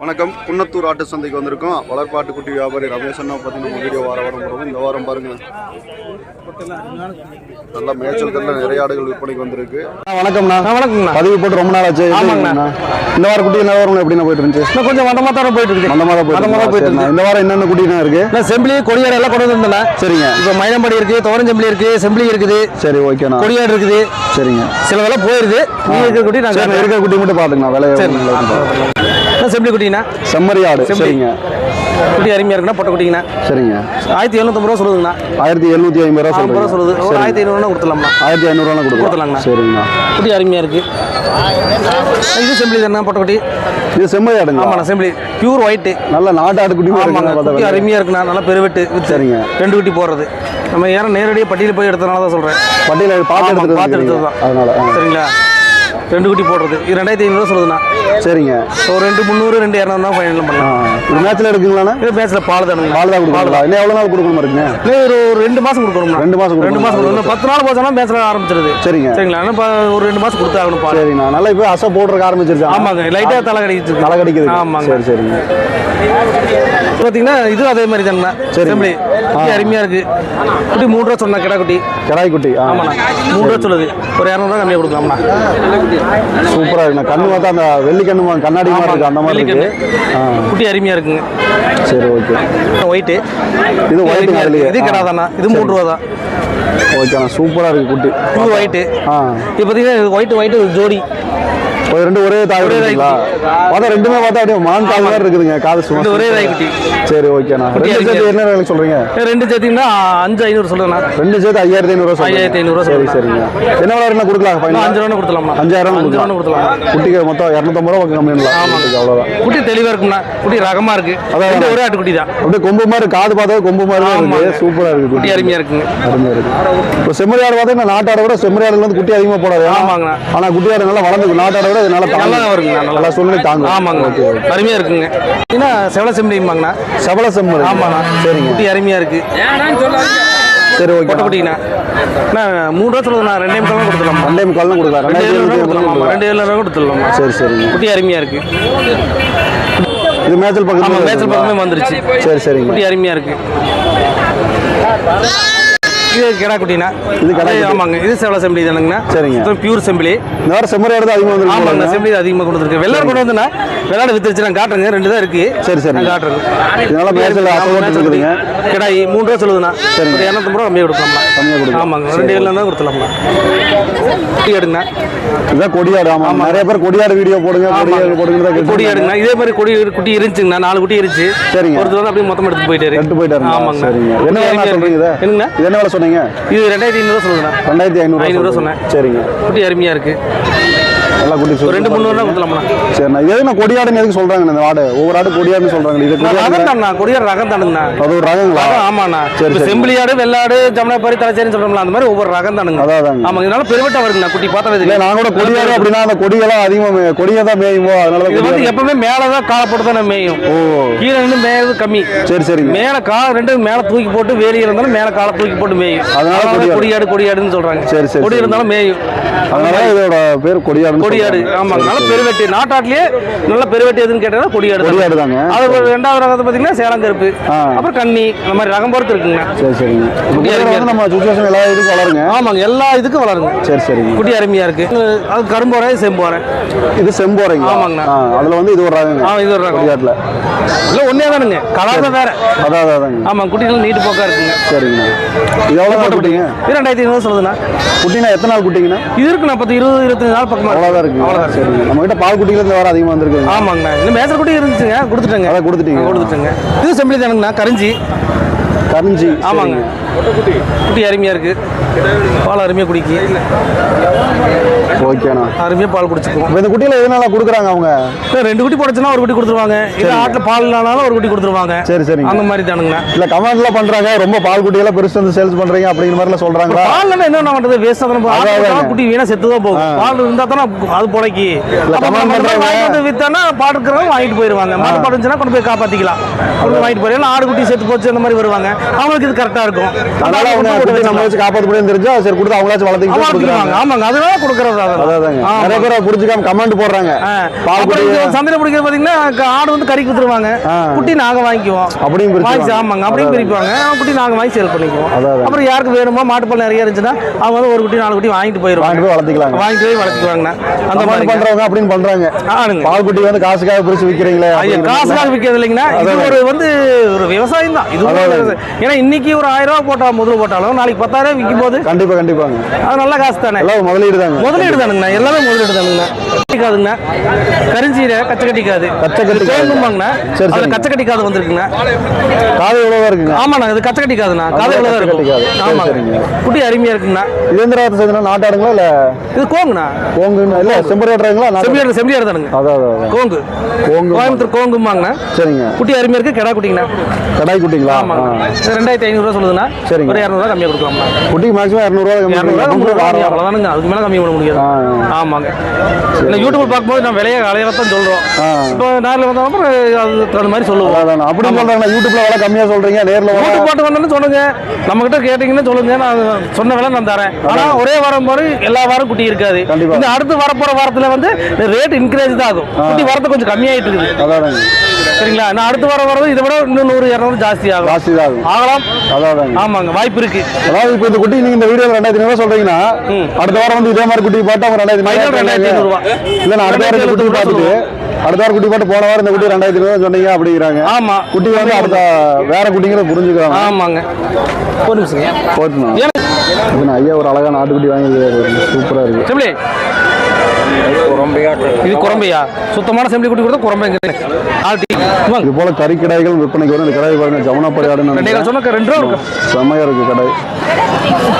வணக்கம். குன்னத்தூர் ஆட்டு சந்தைக்கு வந்திருக்கோம். வளர்ப்பாட்டு குட்டி வியாபாரி ரமேஷ் அண்ணா பற்றி நம்ம வீடியோ வார வாரம் போடுவோம் இந்த வாரம் பாருங்க. நல்ல மேய்ச்சல்கள்ல நிறைய ஆடுகள் விற்பனைக்கு வந்திருக்கு. வணக்கம்ண்ணா. வணக்கங்கண்ணா பதிவு போட்டு ரொம்ப நாள் ஆச்சு. ஆமாங்கண்ணா. இந்த வாரம் குட்டி என்ன வாரம் எப்படிண்ணா போயிட்டு இருந்துச்சு? இன்னும் கொஞ்சம் மந்தமாக தான் போயிட்டு இருக்குது அந்த மாதிரி போயிட்டு இருக்கா? போயிட்டு. இருக்கு. இந்த வாரம் என்னென்ன குட்டினா இருக்கு? நான் செம்பிளி கொடியாடு எல்லாம் கொண்டு வந்திருந்தேன் சரிங்க. இப்போ மயிலம்படி இருக்கு துவரஞ்செம்பிளி இருக்கு செம்பிளி இருக்குது. சரி ஓகேண்ணா. கொடியாடு இருக்குது. சரிங்க. சிலதெல்லாம் போயிருது. நீ இருக்கிற குட்டி நாங்கள் இருக்கிற குட்டி மட்டும் பாத்துக்கண்ணா விலை சரி. செம்பிளி குட்டிங்கண்ணா? செம்மறி ஆடு. சரிங்க. குட்டி அருமையாக இருக்குண்ணா பொட்டை குட்டிங்கண்ணா. சரிங்க. ஆயிரத்தி எழுநூத்தம்பது ரூபா சொல்லுதுங்கண்ணா. ஆயிரத்தி எழுநூத்தி ஐம்பது ரூபா ஐம்பது ரூபா சொல்லுது. ஒரு ஆயிரத்தி ஐநூறுவா கொடுத்துடலாம்ண்ணா. ஆயிரத்தி ஐநூறுவா கொடுக்கலாம். கொடுத்துடலாங்கண்ணா. சரிங்கண்ணா. குட்டி அருமையாக இருக்கு. இது செம்பிளி தானே பொட்டை குட்டி? இது செம்மறி ஆடுங்க ஆமாண்ணா செம்பிளி பியூர் ஒயிட்டு நல்ல நாட்டு ஆடு குட்டி ஆமாங்க அருமையாக இருக்குண்ணா. நல்லா பெருவெட்டு சரிங்க. ரெண்டு குட்டி போடுறது. நம்ம ஏன்னா நேரடியாக பட்டியல் போய் எடுத்தனால தான் சொல்கிறேன் பட்டியல பார்த்து எடுத்துட்டு பார்த்து. எடுத்தது தான். அதனால. சரிங்களா? ரெண்டு குட்டி போடுறது. இது ரெண்டாயிரத்தி ஐநூறுவா சொல்லுதுண்ணா. சரிங்க. ஒரு ரெண்டு முந்நூறு ரெண்டு இரநூறுனா ஃபைனல். பண்ணலாம். இது மேட்ச்ல எடுக்குங்களாண்ணா இது பேஸில் பால் தானுங்க பால் தான் கொடுக்கலாம் இன்னும் எவ்வளவு நாள் கொடுக்கணுமா இருக்குங்க இன்னும் ஒரு ஒரு ரெண்டு மாதம் கொடுக்கணும்ண்ணா. ரெண்டு மாசம் ரெண்டு மாதம் கொடுக்கணும். பத்து நாள் போச்சோன்னா பேஸில் ஆரம்பிச்சிருது. சரிங்க. சரிங்களா? இன்னும் ப- ஒரு ரெண்டு மாதம் கொடுத்து ஆகணும் பால். சரிண்ணா நல்லா இப்போ அசை போடுறதுக்கு ஆரம்பிச்சிருச்சா. ஆமாங்க. லைட்டாக தலை கடிச்சிட்டு தலை கடிக்குது ஆமாங்க. சரி சரிங்க. பார்த்தீங்கன்னா இதுவும் அதே மாதிரி தானே குட்டி அருமையாக இருக்கு. குட்டி மூணு ரூபா சொன்னா கிடா குட்டி. கிடாய் குட்டி. ஆமாண்ணா. மூணு ரூபா சொல்லுது. ஒரு இரநூறுவா கம்மியாக கொடுக்கலாம்ண்ணா. சூப்பரா இருக்குண்ணா கண்ணு பார்த்தா அந்த வெள்ளி கண்ணு கண்ணாடி மாதிரி இருக்கு. அந்த மாதிரி இருக்கு. குட்டி அருமையாக இருக்குங்க. சரி ஓகே. ஒயிட்டு இது இருக்கு. அதுலயே. இது கடா தானா? இது மூணு ரூபா தான். ஓகேண்ணா சூப்பரா இருக்கு குட்டி. இது ஒயிட்டு ஆ. இப்போ பார்த்தீங்கன்னா ஒயிட் ஒயிட் ஜோடி. ஒரு ரெண்டு ஒரே தாய் இருக்குங்களா பார்த்தா ரெண்டுமே பார்த்தா அப்படியே மான் கால் மாதிரி இருக்குதுங்க. காது சும்மா ஒரே தாய் குட்டி. சரி ஓகேண்ணா ரெண்டு சேர்த்து என்ன விலைக்கு சொல்றீங்க? ரெண்டு சேர்த்தீங்கன்னா அஞ்சு ஐநூறு சொல்லுங்கண்ணா ரெண்டு சேர்த்து ஐயாயிரத்தி சொல்றீங்க. ஐயாயிரத்தி ஐநூறுவா சரி சொல்றேன். சரிங்க. என்ன விலை கொடுக்கலாம் ஃபைனல் அஞ்சு ரூபா கொடுத்துலாம்ண்ணா அஞ்சாயிரம் அஞ்சு ரூபா கொடுத்துலாம் குட்டிக்கு மொத்தம் இரநூத்தம்பது ரூபா கம்மி பண்ணலாம் குட்டிக்கு அவ்வளோதான் குட்டி தெளிவாக இருக்கும்ண்ணா. குட்டி ரகமாக இருக்கு. அதான். ஒரே ஆட்டு குட்டி தான். அப்படியே கொம்பு மாதிரி காது பார்த்தா கொம்பு மாதிரி. இருக்கு. சூப்பரா இருக்கு. குட்டி அருமையாக இருக்குங்க. அருமையா இருக்கு. இப்போ செம்மறி ஆடு பார்த்தா நாட்டாடை விட செம்மறி ஆடுல வந்து குட்டி அதிகமா போடாது. ஆமாங்கண்ணா. ஆனா குட்டி ஆடு நல்லா வளர்ந்து நாட்டாடை விட இது நல்லா. வருங்கண்ணா நல்லா சூழ்நிலை தாங்கும் ஆமாங்க. ஓகே. அருமையாக இருக்குங்க. ஏன்னா செவல செம்பிடிமாங்கண்ணா சபல செம்மறி ஆமாண்ணா. சரிங்க. குட்டி அருமையாக இருக்கு. சரி ஓகே. கொட்டை குட்டிங்கண்ணா அண்ணா மூணு ரூபா சொல்லுதுண்ணா. ரெண்டே முக்கால் கொடுத்துடலாமா? ரெண்டே முக்கால் தான் கொடுக்கலாம். ரெண்டு ரெண்டாயிரத்தி ஏழு எழுநூத்தி ரூபா ஐம்பது கொடுத்துடலாமா ரெண்டு ஏழு ரூபா கொடுத்துடலாமா? சரி சரிங்க. குட்டி அருமையாக இருக்கு. இது மேய்ச்சல் ஆமாம் பக்கத்துல மேய்ச்சல் பக்கமே வந்துருச்சு. சரி சரிங்க. குட்டி அருமையா இருக்கு. இது கிடா குட்டினா? இது கிடா அது குட்டி. ஆமாங்க. இது செவல செம்பிளி தானுங்கண்ணா. சரிங்க. பியூர் செம்பிளி இந்த வாரம் செம்மறி ஆமாங்க. வந்து செம்பிளி அதிகமாக கொடுத்துருக்கு. வெள்ளாடு கொண்டு வந்துண்ணா. வெள்ளாடு வித்துருச்சு நான் காட்டுறேங்க. ரெண்டு தான் இருக்கு. சரி சரி. நான் காட்டுறேங்க இதனால மேய்ச்சல் ஆமா, அசை மேய்ச்சல் இருக்குதுங்க குட்டி. கிடாய் மூணு ரூபா சொல்லுதுண்ணா. சரிங்க. ஒரு இரநூத்தம்பது ரூபா கம்மியாக கொடுக்கலாம்ண்ணா கம்மியா கொடுக்கலாம். ஆமாங்க. ரெண்டு ஏழு தான் கொடுத்துலாம்ண்ணா குட்டி எடுங்கண்ணா இதான் கொடியாடு ஆமா நிறைய பேர் கொடியாடு வீடியோ போடுங்க கொடியாடு போடுங்க தான் கொடி எடுங்கண்ணா இதே மாதிரி கொடி குட்டி இருந்துச்சுங்கண்ணா. நாலு குட்டி இருந்துச்சு. சரிங்க. ஒருத்தர் வந்து அப்படியே மொத்தம் எடுத்து போயிட்டாரு. எடுத்து போயிட்டாருங்களா? ஆமாங்க சரிங்க. என்ன சொல்றீங்க. என்னங்கண்ணா? என்ன வேலை சொன்னீங்க? இது ரெண்டாயிரத்தி ஐநூறுவா சொல்லுங்கண்ணா ரெண்டாயிரத்தி ஐநூறு ஐநூறுரூவா சொன்னேன். சரிங்க. குட்டி அருமையா இருக்கு. நல்லா குட்டி ரெண்டு முந்நூறுவா கொடுத்துலாம்ண்ணா சரிண்ணா இது எதுக்கு கொடியாடுன்னு எதுக்கு சொல்றாங்க இந்த ஆடு ஒவ்வொரு ஆடு கொடியாடுன்னு சொல்றாங்க. இது கொடியாடு ரகம் தான்ண்ணா கொடியார் ரகம் தானுங்கண்ணா அது ஒரு ரகங்களா? ஆமாண்ணா. சரி, சரி. செம்பிளியாடு வெள்ளாடு ஜமுனாபாரி தலைச்சேரின்னு சொல்றோம்ல அந்த மாதிரி ஒவ்வொரு ரகம் தானுங்க அதான். ஆமாங்க இதனால பெருவட்டா வருங்கண்ணா குட்டி பார்த்தா நான் கூட கொடியாடு அப்படின்னா அந்த கொடியெல்லாம் அதிகமா மே- கொடியை தான் மேயுமோ? அதனால தான் இது வந்து கொடியாடு. எப்பவுமே மேலதான் காலை போட்டு தான் மேயும். ஓ. கீழே இருந்து மேயறது கம்மி. சரி சரிங்க. மேல கால் ரெண்டு மேல தூக்கி போட்டு வேலி இருந்தாலும் மேல காலை தூக்கி போட்டு மேயும். அதனால கொடியாடு. கொடியாடு கொடியாடுன்னு சொல்றாங்க. சரி, சரி, கொடி சரி. இருந்தாலும் மேயும். அதனால இதோட பேர் கொடியாடு கொடியாடு. ஆமாங்க நல்ல பெருவெட்டி. நாட்டாட்டிலேயே நல்ல பெருவெட்டி எதுன்னு கேட்டா கொடியாடு. கொடியாடு தாங்க அது ரெண்டாவது ரகத்தை பார்த்தீங்கன்னா சேலம் கருப்பு. அப்புறம் கன்னி அந்த மாதிரி ரகம் பொறுத்து இருக்குங்க. சரி சரிங்க. நம்ம சுச்சுவேஷன் எல்லா இதுக்கும் வளருங்க. ஆமாங்க எல்லா இதுக்கும் வளருங்க. சரி சரிங்க. குட்டி அருமையா இருக்கு. அது கரும்போரை செம்போரை இது செம்போரைங்க ஆமாங்கண்ணா. அதுல வந்து இது ஒரு ரகங்க ஆ இது ஒரு ரகம். கொடியாட்டுல. இல்லை ஒன்றே தானுங்க. கலர் தான் வேற. அதான் அதான் அதாங்க. ஆமாங்க குட்டிகள் நீட்டு போக்கா இருக்குங்க. சரிங்கண்ணா. இது எவ்வளோ நாள் குட்டிங்க? ரெண்டாயிரத்தி ஐநூறு சொல்லுதுண்ணா. குட்டினா எத்தனை நாள் குட்டிங்கண்ணா? இது இருக்குண்ணா பத்து இருபது இருபத்தஞ்சு நாள் பக்கமா இருக்கு. அவ்வளோதான் இருக்கு. அவ்வளோதான் இருக்கு. சரிங்க நம்ம கிட்ட பால் குட்டியில இருந்து வர அதிகமாக வந்திருக்குங்க. ஆமாங்கண்ணா இந்த மேசர் குட்டி இருந்துச்சுங்க. கொடுத்துட்டேங்க. அதான் கொடுத்துட்டீங்க. கொடுத்துட்டேங்க. இது செம்பிளி தானுங்கண்ணா. கரிஞ்சி. கரிஞ்சி. ஆமாங்க. குட்டி அருமையா இருக்கு. பால் அருமையா குடிக்கி. ஓகேண்ணா. அருமையா பால் குடிச்சுக்குவோம் இப்போ இந்த குட்டியில எதனால கொடுக்குறாங்க அவங்க? ரெண்டு குட்டி போடுச்சுன்னா ஒரு குட்டி கொடுத்துருவாங்க. இல்ல ஆட்டுல பால் இல்லைனாலும் ஒரு குட்டி கொடுத்துருவாங்க. சரி சரிங்க. அந்த மாதிரி தானுங்கண்ணா. இல்ல கமெண்ட்ல பண்றாங்க. ரொம்ப பால் குட்டியெல்லாம் பெருசு வந்து சேல்ஸ் பண்றீங்க அப்படிங்கிற மாதிரிலாம் சொல்றாங்களா? பால் என்ன பண்றது? வேஸ்ட் தான் குட்டி வீணா செத்து தான் போகும் பால் இருந்தா தானே அது புடைக்கி. வித்தானா பால் இருக்கிறவங்க வாங்கிட்டு போயிருவாங்க. மாட்டு பால் இருந்துச்சுன்னா கொண்டு போய் காப்பாத்திக்கலாம். கொண்டு வாங்கிட்டு போயிடலாம் ஆடு குட்டி செத்து போச்சு அந்த மாதிரி வருவாங்க. அவங்களுக்கு இது கரெக்டா இருக்கும். அதனால அவங்க நம்ம வச்சு காப்பாற்ற முடியும் தெரிஞ்சா சரி கொடுத்து அவங்களாச்சும் வளர்த்துக்கிட்டு ஆமாங்க அதனால கொடுக்கறது. நிறைய பேர் புரிஞ்சுக்காம கமெண்ட் போடுறாங்க. சந்தையில பிடிக்கிறது பாத்தீங்கன்னா ஆடு வந்து கறிக்கு வித்துருவாங்க ஆ. குட்டி நாங்க வாங்கிக்குவோம். அப்படியும். ஆமாங்க அப்படியும். பிரிப்பாங்க. குட்டி நாங்க வாங்கி சேல் பண்ணிக்குவோம். அப்புறம் யாருக்கு வேணுமோ மாட்டுப்பால் நிறைய இருந்துச்சுன்னா அவங்க வந்து ஒரு குட்டி நாலு குட்டி வாங்கிட்டு போயிருவாங்க. வளர்த்திக்கலாங்க. வாங்கிட்டு போய் வளர்த்துக்குவாங்கண்ணா. அந்த மாதிரி பண்றவங்க அப்படின்னு பண்றாங்க. பால் குட்டி வந்து காசுக்காக பிரிச்சு அப்படிங்கிற காசுக்காக விற்கிறது இல்லைங்கன்னா இது. ஒரு வந்து ஒரு விவசாயம் தான். இது. ஏன்னா இன்னைக்கு ஒரு ஆயிரம் ரூபாய் போட்டா முதல் போட்டாலும் நாளைக்கு பத்தாயிரம் விற்கும் போது கண்டிப்பா கண்டிப்பாங்க. அது நல்ல காசு தானே. முதலீடு தாங்க முதலீடு தானுங்கண்ணா எல்லாமே முதலீடு தானுங்கண்ணா கட்டிக்காதுங்கண்ணா. கரிஞ்சீரை கச்சை கட்டிக்காது கச்சை கட்டிக்காது. தேங்குமாங்கண்ணா சரி, சரிங்க. கச்சை கட்டிக்காது வந்திருக்குண்ணா காது எவ்வளவு இருக்குங்க? ஆமாண்ணா இது கச்சை கட்டிக்காதுண்ணா காது அதுதான் எவ்வளோ கச்சை இருக்கும். சரி, சரிங்க. குட்டி அருமையா இருக்குங்கண்ணா. இது எந்த சேர்ந்தனா நாட்டாடுங்களா இல்ல? இது கோங்குண்ணா. கோங்குன்னு இல்ல செம்பரியாடுறாங்களா செம்பியாடு செம்பியாடு தானுங்க. அதான் அதான், அதான். கோங்கு. கோங்கு கோயம்புத்தூர் கோங்குமாங்கண்ணா சரிங்க. குட்டி அருமையா இருக்கு கிடா குட்டிங்கண்ணா. கடாய் குட்டிங்களா? ஆமாங்க ஆ. இது ரெண்டாயிரத்தி ஐநூறுரூவா சொல்லுதுண்ணா. சரிங்க. ஒரு இரநூறுவா கம்மியாக கொடுக்கலாம்ண்ணா. குட்டிக்கு மேக்ஸிமம் இரநூறுவா கம்மி இரநூறுவா அதுக்கு மேலே கம்மி பண்ண முடியாது. ஆமாங்க. இல்லை யூடியூப் பார்க்கும்போது நான் விலையை அலையில தான் சொல்கிறோம். இப்போ நேரில் வந்த அப்புறம் அது தகுந்த மாதிரி சொல்லுவோம். அப்படி சொல்றாங்க. யூடியூப்ல விலை கம்மியா சொல்றீங்க நேர்ல யூடியூப் பாட்டு வேணும்னு சொல்லுங்க. நம்ம கிட்ட கேட்டீங்கன்னு சொல்லுங்க. நான் சொன்ன விலை நான் தரேன். ஆனா ஒரே வாரம் போது எல்லா வாரம் குட்டி இருக்காது. இந்த அடுத்து வரப்போற வாரத்துல வந்து ரேட் இன்க்ரீஸ் தான் ஆகும் குட்டி வரது கொஞ்சம் கம்மியாயிட்டு இருக்குது. சரிங்களா? நான் அடுத்து வர வரது இதை விட இன்னும் நூறு இரநூறு ஜாஸ்தி ஆகும். ஜாஸ்தி தான் ஆகும் ஆகலாம்? அதாங்க ஆமாங்க வாய்ப்பு இருக்கு. அதாவது இப்போ இந்த குட்டி நீங்க இந்த வீடியோல ரெண்டாயிரத்தி ஐநூறு சொல்றீங்கன்னா அடுத்த வாரம் வந்து இதே மாதிரி குட்டி போட்டு அவங்க ரெண்டாயிரத்தி ரெண்டாயிரத்தி ஐநூறுவா. இல்ல நான் அடுத்த வாரம் குட்டி பார்த்துட்டு அடுத்த வாரம் குட்டி போட்டு போன வாரம் இந்த குட்டி ரெண்டாயிரத்தி ஐநூறு சொன்னீங்க அப்படிங்கிறாங்க. ஆமா. குட்டி வந்து அடுத்த வேற குட்டிங்கிற புரிஞ்சுக்கிறாங்க. ஆமாங்க. போட்டுனா ஏன்? ஐயா ஒரு அழகான ஆட்டுக்குட்டி வாங்கி சூப்பரா இருக்கு. இது குரம்பையா? சுத்தமான செம்பிளி குட்டி கொடுத்தா குரம்பைங்க ஆல்டி வாங்க இது போல கறி கடாய்கள் விற்பனைக்கு வரும். இந்த கடாய் பாருங்க கால் சொன்னா ரெண்டு ரூபா செம்மையா இருக்கு கடாய்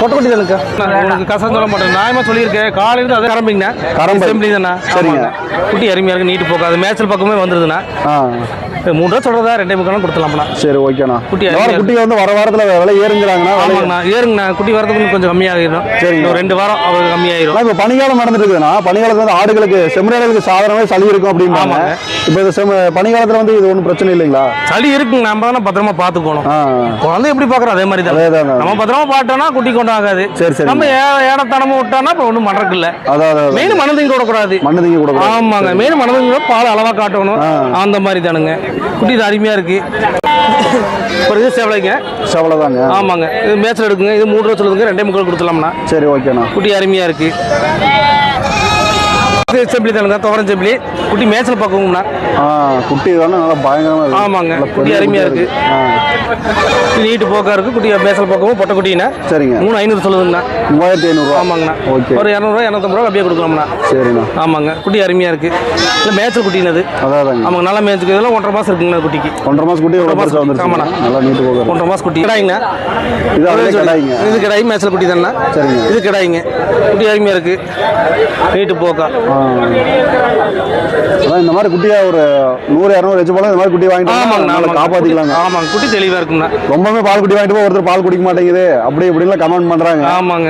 பொட்டக்குட்டி தானுக்கா உங்களுக்கு கசம் சொல்ல மாட்டேன். நியாயமா சொல்லியிருக்கேன். காலையில இருந்து அதை கரம்பிங்கண்ணா. கரம்பை. செம்பிளி தானே. சரிங்க. குட்டி அருமையா இருக்கு. நீட்டு போக்காது மேய்ச்சல் பக்கமே வந்துருதுண்ணா. மூணு ரூபா ரெண்டே முக்காலும் கொடுத்துலாம்ண்ணா சரி ஓகேண்ணா குட்டி குட்டி வந்து வர வாரத்துல விலை ஏறுங்கிறாங்கன்னா விலை ஆமாங்கண்ணா ஏறுங்கண்ணா. குட்டி வரதுக்கு கொஞ்சம் கம்மியாகிடும். இன்னும் ரெண்டு வாரம் அவர் கம்மியாயிரும் ஆனா, இப்ப பனிகாலம் நடந்துட்டு இருக்குதுன்னா பனிகாலத்துல வந்து ஆடுகளுக்கு செம்மறியாடுகளுக்கு சாதாரணமே சளி இருக்கும் ஆமாங்க. இப்போ இந்த செம்ம பனிகாலத்துல வந்து இது ஒன்றும் பிரச்சனை இல்லைங்களா? சளி இருக்குங்க. நம்ம தானே பத்திரமா பார்த்துக்கணும் குழந்தை எப்படி பார்க்குறோம்? அதே மாதிரி தான். நம்ம பத்திரமா பார்த்தோம்னா குட்டி கொண்டு ஆகாது சரி, சரி. நம்ம ஏ- ஏடத்தனமா விட்டோம்னா இப்போ ஒன்றும் பண்ணுறதுக்கு இல்லை அதான் மெயின் மனதையும் விடக்கூடாது. மண்ணு தீங்க கூட ஆமாங்க. மெயின் மனதையும் பால் அளவா காட்டணும். அந்த மாதிரி தானுங்க. குட்டி இது அருமையா இருக்கு. ஒரு இது சேவலைங்க. அவ்வளோதாங்க ஆமாங்க. இது மேட்ச்ல எடுக்குங்க. இது மூணு ரூபா சொல்லுதுங்க. ரெண்டே முக்கால் கொடுத்துலாம்ண்ணா சரி ஓகேண்ணா. குட்டி அருமையா இருக்கு. இது செம்பிளி தானுங்க. துவரம் செம்பிளி குட்டி மேட்ச்ல பார்க்கணும்னா? குட்டி தானே நல்லா பயங்கரமா இருக்கு. ஆமாங்க. குட்டி பெரிய அருமையா குட்டியா இருக்கு. ஆ. நீட்டு போக்கா இருக்கு. குட்டி மேட்ச்ல பார்க்கவும் பொட்டை குட்டினா சரிங்க. மூணு ஐநூறு சொல்லுதுங்கண்ணா. மூவாயிரத்தி ஐநூறுரூவா ஆமாங்கண்ணா. ஓகே. ஒரு இரநூறுவா இரநூத்தம்பது ரூபா அப்படியே கொடுக்கலாம்ண்ணா. சரிண்ணா. ஆமாங்க. குட்டி அருமையா இருக்கு. இல்லை மேய்ச்சல் குட்டினது. அதாதாங்க ஆமாங்க நல்லா மேய்ச்சிக்கு இதெல்லாம் ஒன்றரை மாசம் இருக்குங்கண்ணா குட்டிக்கு. ஒன்றரை மாசம் குட்டி மாசம் பெருசாக வந்துருச்சு ஆமாண்ணா. நல்லா நீட்டு போக ஒன்றரை மாசம் குட்டி. கிடாய்ங்கண்ணா. இது கடாய்ங்க. இது கிடாய் மேய்ச்சல் குட்டி தானே சரிங்க. இது கிடாய்ங்க. குட்டி அருமையா இருக்கு. நீட்டு போக்கா. அதான் மாதிரி குட்டியா ஒரு நூறு இரநூறு வச்சு போல இந்த மாதிரி குட்டி வாங்கிட்டு ஆமாங்க நல்லா காப்பாத்திக்கலாங்க. ஆமாங்க குட்டி தெளிவா இருக்குங்கண்ணா ரொம்பவே பால் குட்டி வாங்கிட்டு போய் ஒருத்தர் பால் குடிக்க மாட்டேங்குது. அப்படி இப்படிலாம் கமெண்ட் பண்றாங்க. ஆமாங்க.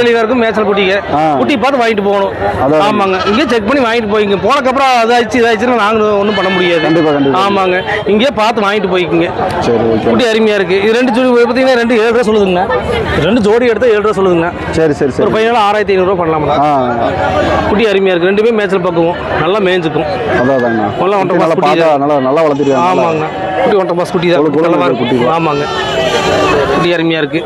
தெளிவா இருக்கும் மேய்ச்சல் குட்டிங்க. குட்டி பார்த்து வாங்கிட்டு போகணும். ஆமாங்க. இங்கே செக் பண்ணி வாங்கிட்டு போய்ங்க. போனக்கப்புறம் அதாச்சு இதாச்சுன்னா நாங்களும் ஒன்றும் பண்ண முடியாது. கண்டிப்பா கண்டிப்பா. ஆமாங்க. இங்கேயே பார்த்து வாங்கிட்டு போய்க்குங்க. சரி ஓகே. குட்டி அருமையா இருக்கு. இது ரெண்டு ஜோடி பார்த்தீங்கன்னா ரெண்டு ஏழு ரூபா சொல்லுதுங்க. ரெண்டு ஜோடி எடுத்தா ஏழு ரூபா சொல்லுதுங்க. சரி சரி ஒரு சரி பையனால ஆறாயிரத்தி ஐநூறுரூவா பண்ணலாம்ல. ஆ. குட்டி அருமையா இருக்கு. ரெண்டுமே மேய்ச்சல் பக்குவோம். நல்லா மேய்ஞ்சுக்கும். அதான் அதாங்க நல்லா ஒன்றரை குட்டி நல்லா குட்டி வளர்த்திருக்காங்க நல்லா. ஆமாங்க. குட்டி ஒன்றரை மாசம் குட்டி தான். குழந்தை நல்லா குட்டி தான். ஆமாங்க. குட்டி அருமையா இருக்கு.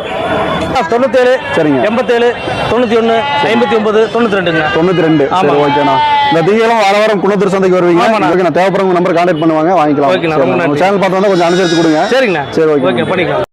ஆ, தொண்ணூத்தேழு சரிங்க. எண்பத்தேழு தொண்ணூற்றி ஒன்று ஐம்பத்தி ஒன்பது தொண்ணூற்றி ரெண்டுங்க தொண்ணூத்தி ரெண்டு சரி ஆமா. ஓகேண்ணா. இந்த தீயெல்லாம் வார வாரம் குணத்தூர் சந்தைக்கு வருவீங்க. ஆமாண்ணா. நான் தேவைப்படுறவங்க நம்பர் கான்டாக்ட் பண்ணுவாங்க. வாங்கிக்கலாம். ஓகேண்ணா, சரி, ரொம்ப நம்ம. சேனல் பார்த்து வந்தா கொஞ்சம் அனுசரிச்சு கொடுங்க. சரிங்கண்ணா. சரி, ஓகே. ஓகே பண்ணிக்கலாம்.